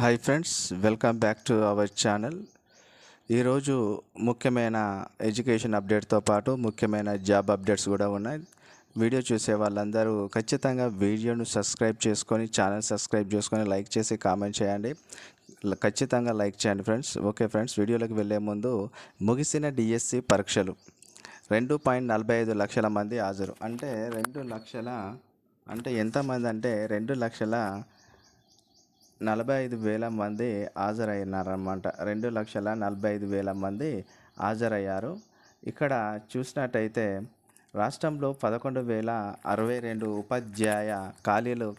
Hi friends welcome back to our channel ఈరోజు ముఖ్యమైన education అప్డేట్తో పాటు ముఖ్యమైన జాబ్ అప్డేట్స్ కూడా ఉన్నాయి. వీడియో చూసే వాళ్ళందరూ ఖచ్చితంగా వీడియోను సబ్స్క్రైబ్ చేసుకొని ఛానల్ సబ్స్క్రైబ్ చేసుకొని లైక్ చేసి కామెంట్ చేయండి. ఖచ్చితంగా లైక్ చేయండి ఫ్రెండ్స్ ఓకే ఫ్రెండ్స్ వీడియోలోకి వెళ్ళే ముందు ముగిసిన డిఎస్సి పరీక్షలు. రెండు పాయింట్ నలభై ఐదు లక్షల మంది హాజరు. అంటే రెండు లక్షల అంటే ఎంతమంది అంటే రెండు లక్షల నలభై ఐదు వేల మంది హాజరయ్యారన్నమాట. రెండు లక్షల నలభై ఐదు వేల మంది హాజరయ్యారు. ఇక్కడ చూసినట్టయితే రాష్ట్రంలో పదకొండు వేల అరవై రెండు ఉపాధ్యాయ ఖాళీలు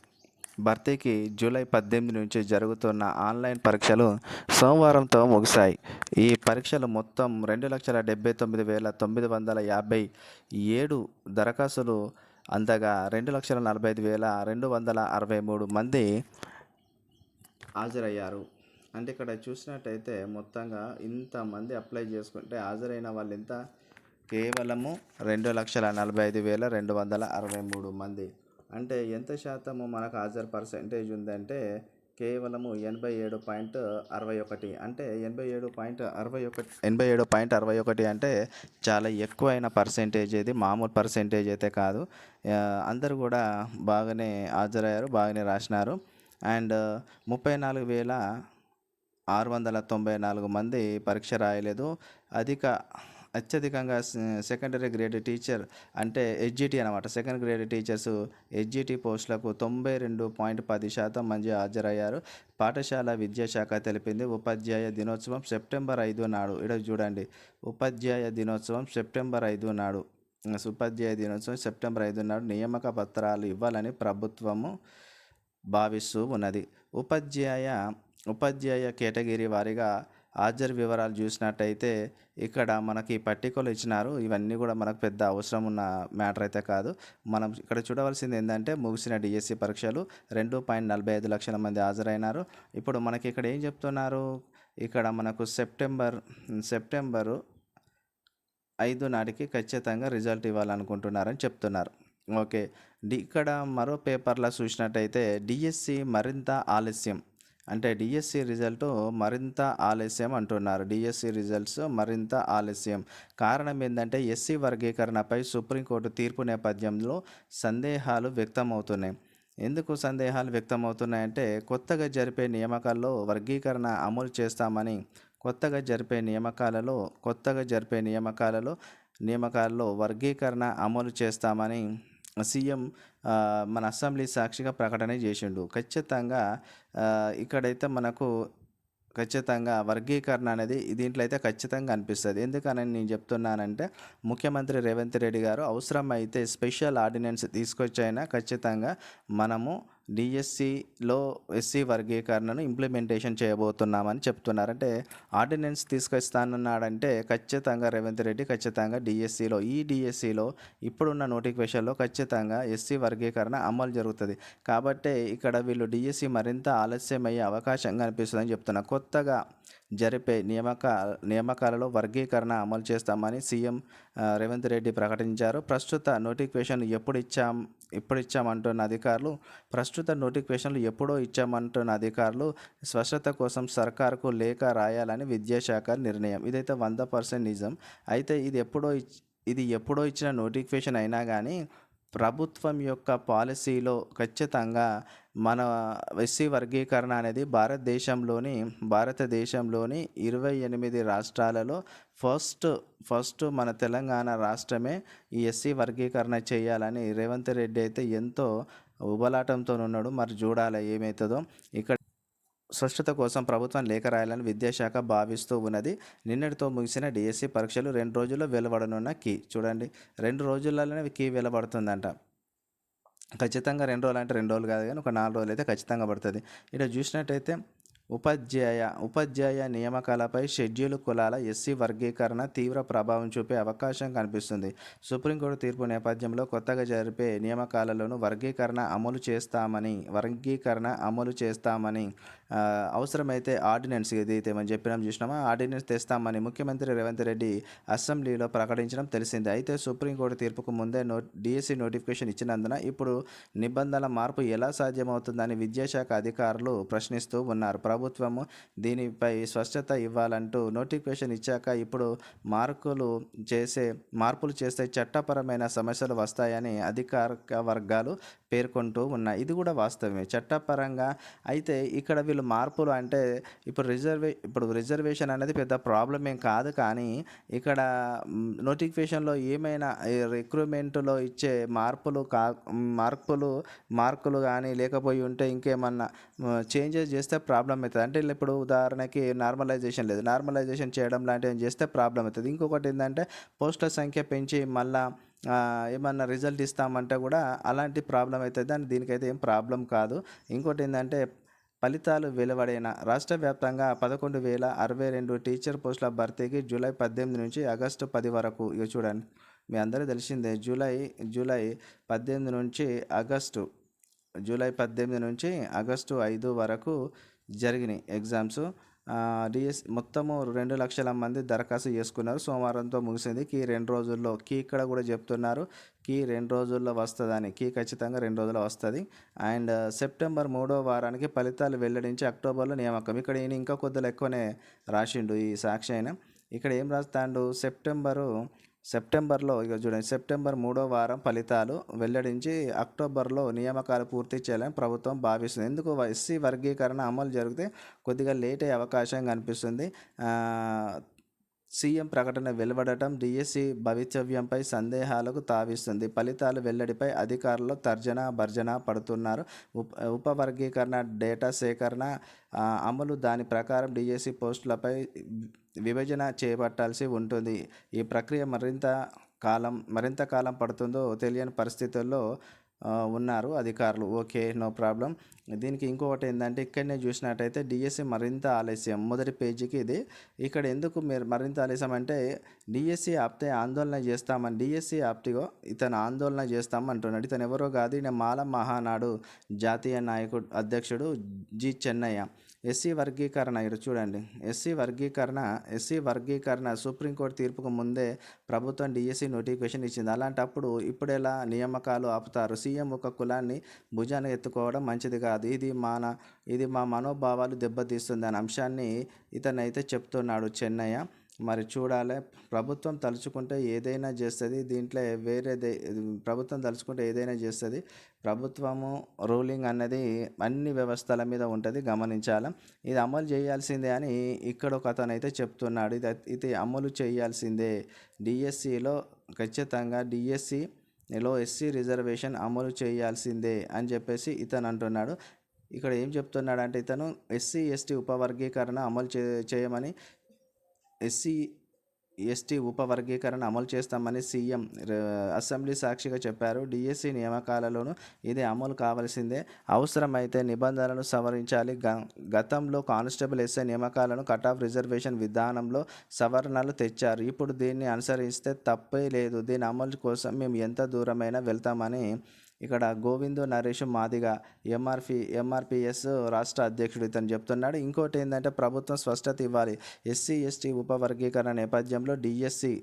భర్తీకి జూలై పద్దెనిమిది నుంచి జరుగుతున్న ఆన్లైన్ పరీక్షలు సోమవారంతో ముగిశాయి. ఈ పరీక్షలు మొత్తం రెండు లక్షల డెబ్బై తొమ్మిది వేల తొమ్మిది వందల యాభై ఏడు దరఖాస్తులు అందగా రెండు లక్షల నలభై ఐదు వేల రెండు వందల అరవై మూడు మంది హాజరయ్యారు. అంటే ఇక్కడ చూసినట్టయితే మొత్తంగా ఇంతమంది అప్లై చేసుకుంటే హాజరైన వాళ్ళు ఎంత? కేవలము రెండు లక్షల నలభై ఐదు వేల రెండు వందల అరవై మూడు మంది. అంటే ఎంత శాతము మనకు హాజరు పర్సెంటేజ్ ఉందంటే కేవలము ఎనభై ఏడు పాయింట్ అరవై ఒకటి అంటే ఎనభై ఏడు పాయింట్ అరవై ఒకటి ఎనభై ఏడు పాయింట్ అరవై ఒకటి అంటే చాలా ఎక్కువైన పర్సెంటేజ్ ఇది. మామూలు పర్సెంటేజ్ అయితే కాదు. అందరూ కూడా బాగానే హాజరయ్యారు బాగానే రాసినారు. అండ్ ముప్పై నాలుగు వేల ఆరు వందల తొంభై నాలుగు మంది పరీక్ష రాయలేదు. అధిక అత్యధికంగా సెకండరీ గ్రేడ్ టీచర్ అంటే హెచ్జిటి అనమాట సెకండ్ గ్రేడ్ టీచర్స్ హెచ్జిటి పోస్టులకు తొంభై రెండు పాయింట్ పది శాతం మంది హాజరయ్యారు. పాఠశాల విద్యాశాఖ తెలిపింది. ఉపాధ్యాయ దినోత్సవం సెప్టెంబర్ ఐదు నాడు. ఇక్కడ చూడండి. ఉపాధ్యాయ దినోత్సవం సెప్టెంబర్ ఐదు నాడు. ఉపాధ్యాయ దినోత్సవం సెప్టెంబర్ ఐదు నాడు. నియామక పత్రాలు ఇవ్వాలని ప్రభుత్వము భావిస్తూ ఉన్నది. ఉపాధ్యాయ ఉపాధ్యాయ కేటగిరీ వారిగా హాజరు వివరాలు చూసినట్టయితే ఇక్కడ మనకి పట్టికలు ఇచ్చినారు. ఇవన్నీ కూడా మనకు పెద్ద అవసరం ఉన్న మ్యాటర్ అయితే కాదు. మనం ఇక్కడ చూడవలసింది ఏంటంటే ముగిసిన డిఎస్సి పరీక్షలు రెండు పాయింట్ నలభై ఐదు లక్షల మంది హాజరైనారు. ఇప్పుడు మనకి ఇక్కడ ఏం చెప్తున్నారు? ఇక్కడ మనకు సెప్టెంబర్ సెప్టెంబరు ఐదు నాటికి ఖచ్చితంగా రిజల్ట్ ఇవ్వాలనుకుంటున్నారని చెప్తున్నారు. ఓకే. ఇక్కడ మరో పేపర్లో చూసినట్టయితే డిఎస్సి మరింత ఆలస్యం. అంటే డిఎస్సి రిజల్ట్ మరింత ఆలస్యం అంటున్నారు. డిఎస్సి రిజల్ట్స్ మరింత ఆలస్యం. కారణం ఏంటంటే ఎస్సీ వర్గీకరణపై సుప్రీంకోర్టు తీర్పు నేపథ్యంలో సందేహాలు వ్యక్తమవుతున్నాయి. ఎందుకు సందేహాలు వ్యక్తమవుతున్నాయంటే కొత్తగా జరిపే నియామకాల్లో వర్గీకరణ అమలు చేస్తామని కొత్తగా జరిపే నియామకాలలో కొత్తగా జరిపే నియామకాలలో నియామకాలలో వర్గీకరణ అమలు చేస్తామని సీఎం మన అసెంబ్లీ సాక్షిగా ప్రకటన చేసిండు. ఖచ్చితంగా ఇక్కడైతే మనకు ఖచ్చితంగా వర్గీకరణ అనేది దీంట్లో అయితే ఖచ్చితంగా అనిపిస్తుంది. ఎందుకని నేను చెప్తున్నానంటే ముఖ్యమంత్రి రేవంత్ రెడ్డి గారు అవసరమైతే స్పెషల్ ఆర్డినెన్స్ తీసుకొచ్చైనా ఖచ్చితంగా మనము డిఎస్సిలో ఎస్సీ వర్గీకరణను ఇంప్లిమెంటేషన్ చేయబోతున్నామని చెప్తున్నారు. అంటే ఆర్డినెన్స్ తీసుకొస్తానన్నాడంటే ఖచ్చితంగా రేవంత్ రెడ్డి ఖచ్చితంగా డిఎస్సిలో ఈ డిఎస్సిలో ఇప్పుడున్న నోటిఫికేషన్లో ఖచ్చితంగా ఎస్సీ వర్గీకరణ అమలు జరుగుతుంది. కాబట్టి ఇక్కడ వీళ్ళు డిఎస్సి మరింత ఆలస్యమయ్యే అవకాశం కనిపిస్తుందని చెప్తున్నా. కొత్తగా జరిపే నియామక నియామకాలలో వర్గీకరణ అమలు చేస్తామని సీఎం రేవంత్ రెడ్డి ప్రకటించారు. ప్రస్తుత నోటిఫికేషన్ ఎప్పుడు ఇచ్చాం ఎప్పుడు ఇచ్చామంటున్న అధికారులు ప్రస్తుత నోటిఫికేషన్లు ఎప్పుడో ఇచ్చామంటున్న అధికారులు స్పష్టత కోసం సర్కారుకు లేఖ రాయాలని విద్యాశాఖ నిర్ణయం. ఇదైతే వంద పర్సెంట్ నిజం. అయితే ఇది ఎప్పుడో ఇది ఎప్పుడో ఇచ్చిన నోటిఫికేషన్ అయినా కానీ ప్రభుత్వం యొక్క పాలసీలో ఖచ్చితంగా మన ఎస్సీ వర్గీకరణ అనేది భారతదేశంలోని భారతదేశంలోని ఇరవై ఎనిమిది రాష్ట్రాలలో ఫస్ట్ ఫస్ట్ మన తెలంగాణ రాష్ట్రమే ఈ ఎస్సీ వర్గీకరణ చేయాలని రేవంత్ రెడ్డి అయితే ఎంతో ఉబలాటంతో ఉన్నాడు మరి చూడాలి ఏమవుతుందో ఇక్కడ స్పష్టత కోసం ప్రభుత్వం లేఖ రాయాలని విద్యాశాఖ భావిస్తూ ఉన్నది. నిన్నటితో ముగిసిన డిఎస్సి పరీక్షలు రెండు రోజుల్లో వెలువడనున్న కీ. చూడండి రెండు రోజులలోనే కీ వెలువడుతుందంట. ఖచ్చితంగా రెండు రోజులు అంటే రెండు రోజులు కాదు కానీ ఒక నాలుగు రోజులు అయితే ఖచ్చితంగా పడుతుంది. ఇక్కడ చూసినట్టయితే ఉపాధ్యాయ ఉపాధ్యాయ నియామకాలపై షెడ్యూల్ కులాల ఎస్సీ వర్గీకరణ తీవ్ర ప్రభావం చూపే అవకాశం కనిపిస్తుంది. సుప్రీంకోర్టు తీర్పు నేపథ్యంలో కొత్తగా జరిపే నియామకాలలోనూ వర్గీకరణ అమలు చేస్తామని వర్గీకరణ అమలు చేస్తామని అవసరమైతే ఆర్డినెన్స్ ఇది ఏమని చెప్పినాం చూసినామా? ఆర్డినెన్స్ తెస్తామని ముఖ్యమంత్రి రేవంత్ రెడ్డి అసెంబ్లీలో ప్రకటించడం తెలిసిందే. అయితే సుప్రీంకోర్టు తీర్పుకు ముందే నో డిఎస్సి నోటిఫికేషన్ ఇచ్చినందున ఇప్పుడు నిబంధనల మార్పు ఎలా సాధ్యమవుతుందని విద్యాశాఖ అధికారులు ప్రశ్నిస్తూ ఉన్నారు. ప్రభుత్వము దీనిపై స్పష్టత ఇవ్వాలంటూ నోటిఫికేషన్ ఇచ్చాక ఇప్పుడు మార్కులు చేసే మార్పులు చేస్తే చట్టపరమైన సమస్యలు వస్తాయని అధికారిక వర్గాలు పేర్కొంటూ ఉన్నాయి. ఇది కూడా వాస్తవమే. చట్టపరంగా అయితే ఇక్కడ వీళ్ళు మార్పులు అంటే ఇప్పుడు రిజర్వే ఇప్పుడు రిజర్వేషన్ అనేది పెద్ద ప్రాబ్లం ఏం కాదు కానీ ఇక్కడ నోటిఫికేషన్లో ఏమైనా రిక్రూట్మెంట్లో ఇచ్చే మార్పులు కా మార్పులు మార్కులు కానీ లేకపోయి ఉంటే ఇంకేమన్నా చేంజెస్ చేస్తే ప్రాబ్లం అవుతుంది. అంటే ఇప్పుడు ఉదాహరణకి నార్మలైజేషన్ లేదు. నార్మలైజేషన్ చేయడం లాంటివి చేస్తే ప్రాబ్లం అవుతుంది. ఇంకొకటి ఏంటంటే పోస్టుల సంఖ్య పెంచి మళ్ళా ఏమన్నా రిజల్ట్ ఇస్తామంటే కూడా అలాంటి ప్రాబ్లం అవుతుంది. అని దీనికైతే ఏం ప్రాబ్లం కాదు. ఇంకోటి ఏంటంటే ఫలితాలు వెలువడైన? రాష్ట్ర వ్యాప్తంగా పదకొండు వేల అరవై రెండు టీచర్ పోస్టుల భర్తీకి జూలై పద్దెనిమిది నుంచి ఆగస్టు పది వరకు. ఇక చూడండి మీ అందరూ తెలిసిందే జూలై జూలై పద్దెనిమిది నుంచి ఆగస్టు జూలై పద్దెనిమిది నుంచి ఆగస్టు ఐదు వరకు జరిగినాయి ఎగ్జామ్స్. డిఎస్ మొత్తము రెండు లక్షల మంది దరఖాస్తు చేసుకున్నారు. సోమవారంతో ముగిసింది. కీ రెండు రోజుల్లో కీ ఇక్కడ కూడా చెప్తున్నారు. కీ రెండు రోజుల్లో వస్తుందని కీ ఖచ్చితంగా రెండు రోజుల్లో వస్తుంది. అండ్ సెప్టెంబర్ మూడో వారానికి ఫలితాలు వెల్లడించి అక్టోబర్లో నియామకం. ఇక్కడ ఈయన ఇంకా కొద్దిగా ఎక్కువనే రాసిండు ఈ సాక్షి అయిన ఇక్కడ ఏం రాస్తాడు? సెప్టెంబరు సెప్టెంబర్లో ఇక చూడండి సెప్టెంబర్ మూడో వారం ఫలితాలు వెల్లడించి అక్టోబర్లో నియామకాలు పూర్తి చేయాలని ప్రభుత్వం భావిస్తుంది. ఎందుకు? ఎస్సీ వర్గీకరణ అమలు జరిగితే కొద్దిగా లేట్ అయ్యే అవకాశం కనిపిస్తుంది. సీఎం ప్రకటన వెలువడటం డిఎస్సి భవితవ్యంపై సందేహాలకు తావిస్తుంది. ఫలితాలు వెల్లడిపై అధికారులు తర్జన భర్జన పడుతున్నారు. ఉప ఉపవర్గీకరణ డేటా సేకరణ అమలు దాని ప్రకారం డిఎస్సి పోస్టులపై విభజన చేపట్టాల్సి ఉంటుంది. ఈ ప్రక్రియ మరింత కాలం మరింత కాలం పడుతుందో తెలియని పరిస్థితుల్లో ఉన్నారు అధికారులు. Okay no problem. దీనికి ఇంకొకటి ఏంటంటే ఇక్కడనే చూసినట్టయితే డిఎస్సి మరింత ఆలస్యం. మొదటి పేజీకి ఇది. ఇక్కడ ఎందుకు మీరు మరింత ఆలస్యం అంటే డిఎస్సి ఆప్తే ఆందోళన చేస్తామని డిఎస్సి ఆప్టిగో ఇతను ఆందోళన చేస్తామంటున్నాడు. ఇతను ఎవరో కాదు ఈయన మాల మహానాడు జాతీయ నాయకుడు అధ్యక్షుడు జి చెన్నయ్య. ఎస్సీ వర్గీకరణ ఇక్కడ చూడండి. ఎస్సీ వర్గీకరణ ఎస్సీ వర్గీకరణ సుప్రీంకోర్టు తీర్పుకు ముందే ప్రభుత్వం డిఎస్సి నోటిఫికేషన్ ఇచ్చింది. అలాంటప్పుడు ఇప్పుడెలా నియామకాలు ఆపుతారు? సీఎం ఒక కులాన్ని భుజాన్ని ఎత్తుకోవడం మంచిది కాదు. ఇది మన ఇది మా మనోభావాలు దెబ్బతీస్తుంది అనే అంశాన్ని ఇతనైతే చెప్తున్నాడు చెన్నయ్య. మరి చూడాలి. ప్రభుత్వం తలుచుకుంటే ఏదైనా చేస్తుంది. దీంట్లో వేరేదే ప్రభుత్వం తలుచుకుంటే ఏదైనా చేస్తుంది. ప్రభుత్వము రూలింగ్ అన్నది అన్ని వ్యవస్థల మీద ఉంటుంది. గమనించాలి? ఇది అమలు చేయాల్సిందే అని ఇక్కడ ఒక అతను అయితే చెప్తున్నాడు. ఇది ఇది అమలు చేయాల్సిందే. డిఎస్సిలో ఖచ్చితంగా డిఎస్సిలో ఎస్సీ రిజర్వేషన్ అమలు చేయాల్సిందే అని చెప్పేసి ఇతను అంటున్నాడు. ఇక్కడ ఏం చెప్తున్నాడు అంటే ఇతను ఎస్సీ ఎస్టీ ఉపవర్గీకరణ అమలు చే చేయమని ఎస్సీ ఎస్టీ ఉపవర్గీకరణ అమలు చేస్తామని సీఎం అసెంబ్లీ సాక్షిగా చెప్పారు. డిఎస్సి నియామకాలలోనూ ఇది అమలు కావాల్సిందే. అవసరమైతే నిబంధనలను సవరించాలి. గ- గతంలో కానిస్టేబుల్ ఎస్ఐ నియామకాలను కట్ ఆఫ్ రిజర్వేషన్ విధానంలో సవరణలు తెచ్చారు. ఇప్పుడు దీన్ని అనుసరిస్తే తప్పే లేదు. దీని అమలు కోసం మేము ఎంత దూరమైనా వెళ్తామని ఇక్కడ గోవిందు నరేష్ మాదిగా ఎంఆర్పి ఎంఆర్పిఎస్ రాష్ట్ర అధ్యక్షుడు ఇతను చెప్తున్నాడు. ఇంకోటి ఏంటంటే ప్రభుత్వం స్పష్టత ఇవ్వాలి. ఎస్సీ ఎస్టీ ఉపవర్గీకరణ నేపథ్యంలో డిఎస్సి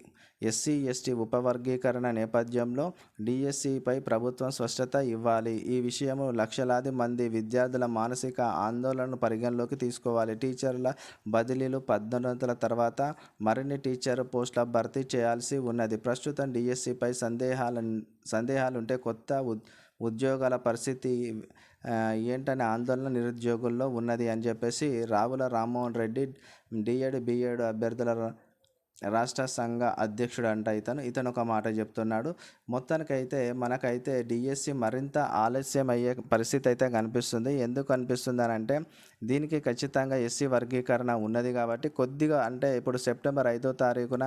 ఎస్సీ ఎస్టీ ఉపవర్గీకరణ నేపథ్యంలో డిఎస్సిపై ప్రభుత్వం స్పష్టత ఇవ్వాలి. ఈ విషయము లక్షలాది మంది విద్యార్థుల మానసిక ఆందోళనను పరిగణలోకి తీసుకోవాలి. టీచర్ల బదిలీలు పద్దెనిమిది తర్వాత మరిన్ని టీచర్ పోస్టుల భర్తీ చేయాల్సి ఉన్నది. ప్రస్తుతం డిఎస్సిపై సందేహాల సందేహాలుంటే కొత్త ఉద్యోగాల పరిస్థితి ఏంటనే ఆందోళన నిరుద్యోగుల్లో ఉన్నది అని చెప్పేసి రావుల రామ్మోహన్ రెడ్డి డిఎడ్ బిఎడ్ అభ్యర్థుల రాష్ట్ర సంఘ అధ్యక్షుడు అంట ఇతను. ఇతను ఒక మాట చెప్తున్నాడు. మొత్తానికైతే మనకైతే డిఎస్సి మరింత ఆలస్యం అయ్యే పరిస్థితి అయితే కనిపిస్తుంది. ఎందుకు కనిపిస్తుంది అని అంటే దీనికి ఖచ్చితంగా ఎస్సీ వర్గీకరణ ఉన్నది కాబట్టి కొద్దిగా అంటే ఇప్పుడు సెప్టెంబర్ ఐదో తారీఖున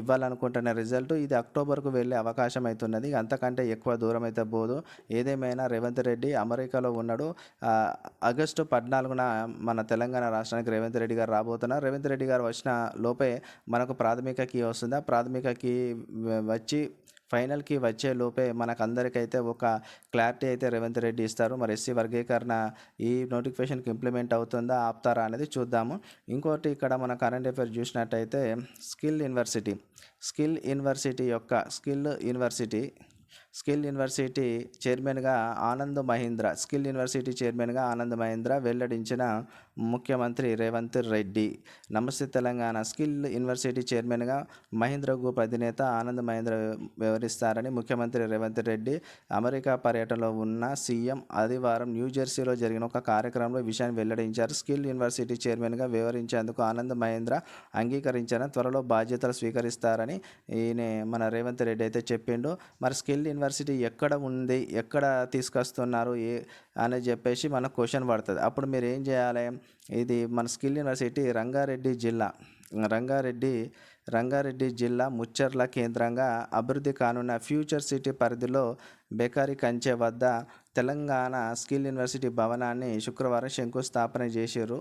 ఇవ్వాలనుకుంటున్న రిజల్ట్ ఇది అక్టోబర్కు వెళ్ళే అవకాశం అవుతున్నది అంతకంటే ఎక్కువ దూరం అయితే పోదు. ఏదేమైనా రేవంత్ రెడ్డి అమెరికాలో ఉన్నాడు. ఆగస్టు పద్నాలుగున మన తెలంగాణ రాష్ట్రానికి రేవంత్ రెడ్డి గారు రాబోతున్నారు రేవంత్ రెడ్డి గారు వచ్చిన లోపే మనకు ప్రాథమిక కీ వస్తుంది. ఆ ప్రాథమిక కీ వచ్చి ఫైనల్కి వచ్చే లోపే మనకందరికైతే ఒక క్లారిటీ అయితే రేవంత్ రెడ్డి ఇస్తారు. మరి ఎస్సీ వర్గీకరణ ఈ నోటిఫికేషన్కి ఇంప్లిమెంట్ అవుతుందా ఆపుతారా అనేది చూద్దాము. ఇంకోటి ఇక్కడ మన కరెంట్ అఫైర్ చూసినట్టయితే స్కిల్ యూనివర్సిటీ స్కిల్ యూనివర్సిటీ యొక్క స్కిల్ యూనివర్సిటీ స్కిల్ యూనివర్సిటీ చైర్మన్గా ఆనంద్ మహీంద్ర స్కిల్ యూనివర్సిటీ చైర్మన్గా ఆనంద్ మహీంద్ర వెల్లడించిన ముఖ్యమంత్రి రేవంత్ రెడ్డి. నమస్తే తెలంగాణ. స్కిల్ యూనివర్సిటీ చైర్మన్గా మహేంద్ర గ్రూప్ అధినేత ఆనంద్ మహేంద్ర వివరిస్తారని ముఖ్యమంత్రి రేవంత్ రెడ్డి. అమెరికా పర్యటనలో ఉన్న సీఎం ఆదివారం న్యూజెర్సీలో జరిగిన ఒక కార్యక్రమంలో విషయాన్ని వెల్లడించారు. స్కిల్ యూనివర్సిటీ చైర్మన్గా వివరించేందుకు ఆనంద్ మహేంద్ర అంగీకరించారని త్వరలో బాధ్యతలు స్వీకరిస్తారని ఈయన మన రేవంత్ రెడ్డి అయితే చెప్పిండు. మరి స్కిల్ యూనివర్సిటీ ఎక్కడ ఉంది? ఎక్కడ తీసుకొస్తున్నారు? ఏ అని చెప్పేసి మనకు క్వశ్చన్ పడుతుంది. అప్పుడు మీరు ఏం చేయాలి? ఇది మన స్కిల్ యూనివర్సిటీ రంగారెడ్డి జిల్లా. రంగారెడ్డి రంగారెడ్డి జిల్లా ముచ్చర్ల కేంద్రంగా అభివృద్ధి కానున్న ఫ్యూచర్ సిటీ పరిధిలో బేకారి కంచె వద్ద తెలంగాణ స్కిల్ యూనివర్సిటీ భవనాన్ని శుక్రవారం శంకుస్థాపన చేశారు.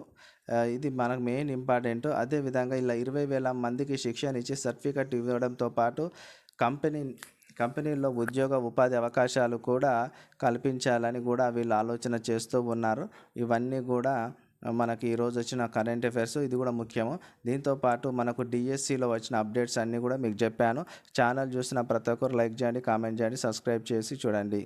ఇది మనకు మెయిన్ ఇంపార్టెంట్. అదేవిధంగా ఇలా ఇరవై వేల మందికి శిక్షణ ఇచ్చి సర్టిఫికెట్ ఇవ్వడంతో పాటు కంపెనీ కంపెనీల్లో ఉద్యోగ ఉపాధి అవకాశాలు కూడా కల్పించాలని కూడా వీళ్ళు ఆలోచన చేస్తూ ఉన్నారు. ఇవన్నీ కూడా మనకి ఈరోజు వచ్చిన కరెంట్ అఫైర్స్ ఇది కూడా ముఖ్యము. దీంతో పాటు మనకు డిఎస్సిలో వచ్చిన అప్డేట్స్ అన్నీ కూడా మీకు చెప్పాను. ఛానల్ చూసిన ప్రతి ఒక్కరు లైక్ చేయండి కామెంట్ చేయండి సబ్స్క్రైబ్ చేసి చూడండి.